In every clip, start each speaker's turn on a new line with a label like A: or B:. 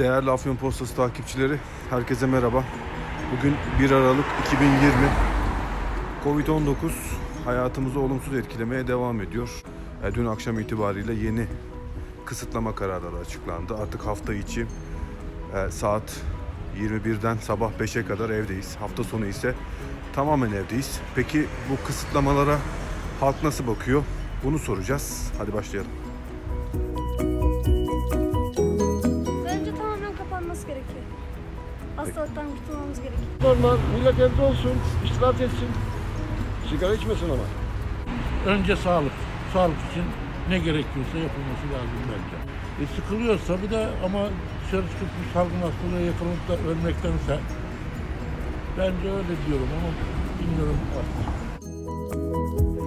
A: Değerli Afyon Postası takipçileri, herkese merhaba. Bugün 1 Aralık 2020. Covid-19 hayatımızı olumsuz etkilemeye devam ediyor. E, Dün akşam itibariyle yeni kısıtlama kararları açıklandı. Artık hafta içi e, saat 21'den sabah 5'e kadar evdeyiz. Hafta sonu ise tamamen evdeyiz. Peki bu kısıtlamalara halk nasıl bakıyor? Bunu soracağız. Hadi başlayalım.
B: Hastalıktan kurtulmamız gerekiyor.
C: Normal millet evde olsun, istirahat etsin. Sigara içmesin ama.
D: Önce sağlık. Sağlık için ne gerekiyorsa yapılması lazım bence. E, sıkılıyorsa bir de ama dışarı çıkıp bir salgın hastalığa yakalanıp da ölmektense bence öyle diyorum ama bilmiyorum artık.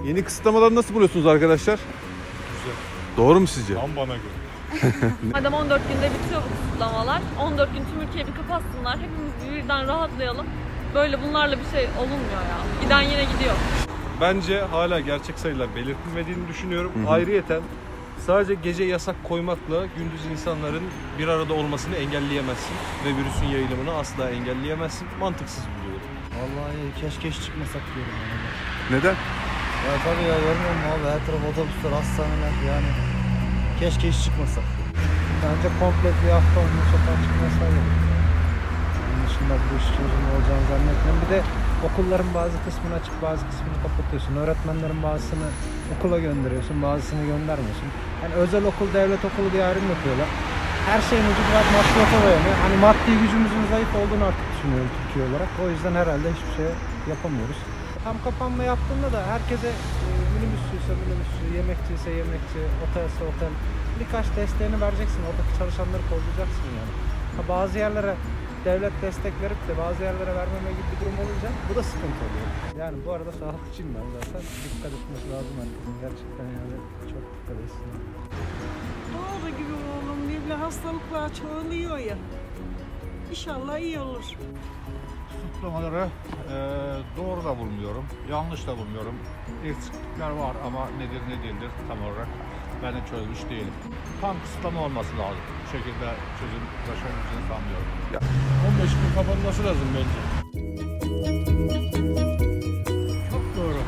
A: Yeni kısıtlamaları nasıl buluyorsunuz arkadaşlar?
E: Güzel.
A: Doğru mu sizce?
E: Tam bana göre.
F: Madem 14 günde bitiyor bu kısıtlamalar, 14 gün tüm ülkeyi bir kapatsınlar, hepimiz birden rahatlayalım. Böyle bunlarla bir şey olunmuyor ya. Giden yine gidiyor.
E: Bence hala gerçek sayılar belirtilmediğini düşünüyorum. Ayrıyeten sadece gece yasak koymakla gündüz insanların bir arada olmasını engelleyemezsin ve virüsün yayılımını asla engelleyemezsin. Mantıksız buluyorum.
G: Vallahi keşke hiç çıkmasak diyorum yani.
A: Neden?
G: Ya tabii ya görmüyor musun abi her taraf otobüsler, hastaneler yani. Keşke hiç çıkmasak. Bence komple bir hafta olmuş sokağa çıkmasaydı. Onun dışında bu iş çözümü olacağını zannetmiyorum. Bir de okulların bazı kısmını açıp bazı kısmını kapatıyorsun. Öğretmenlerin bazısını okula gönderiyorsun, bazısını göndermiyorsun. Yani özel okul, devlet okulu diye ayrım yapıyorlar. Her şeyin ucu biraz masrafa dayanıyor. Hani maddi gücümüzün zayıf olduğunu artık düşünüyorum Türkiye olarak. O yüzden herhalde hiçbir şey yapamıyoruz. Tam kapanma yaptığında da herkese e, minibüsçüyse minibüsçü, yemekçiyse yemekçi, otelse otel birkaç desteğini vereceksin. Oradaki çalışanları kollayacaksın yani. Ha, bazı yerlere devlet destek verip de bazı yerlere vermeme gibi bir durum olunca bu da sıkıntı oluyor. Yani bu arada sağlıkçıyım ben zaten. Dikkat etmesi lazım herkesin gerçekten yani çok dikkat etsin.
H: Doğru gibi oğlum böyle hastalıklar çoğalıyor ya. İnşallah iyi olur.
I: Kısıtlamaları eee, doğru da bulmuyorum, yanlış da bulmuyorum. Eksiklikler var ama nedir ne değildir tam olarak ben de çözmüş değilim. Tam kısıtlama olması lazım. Bu şekilde çözüm ulaşabileceğini sanmıyorum.
D: 15 gün kapanması lazım bence.
G: Çok doğru.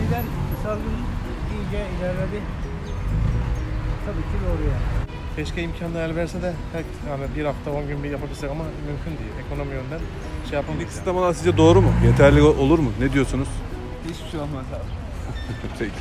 G: Neden salgın iyice ilerledi? Tabii ki doğru yani.
J: Keşke imkanı el verse de pek yani bir hafta 10 gün bir yapabilsek ama mümkün değil. Ekonomi yönden şey yapamayız. yani.
A: kısıtlamalar sizce doğru mu? Yeterli olur mu? Ne diyorsunuz?
G: Hiçbir şey olmaz abi.
A: Peki.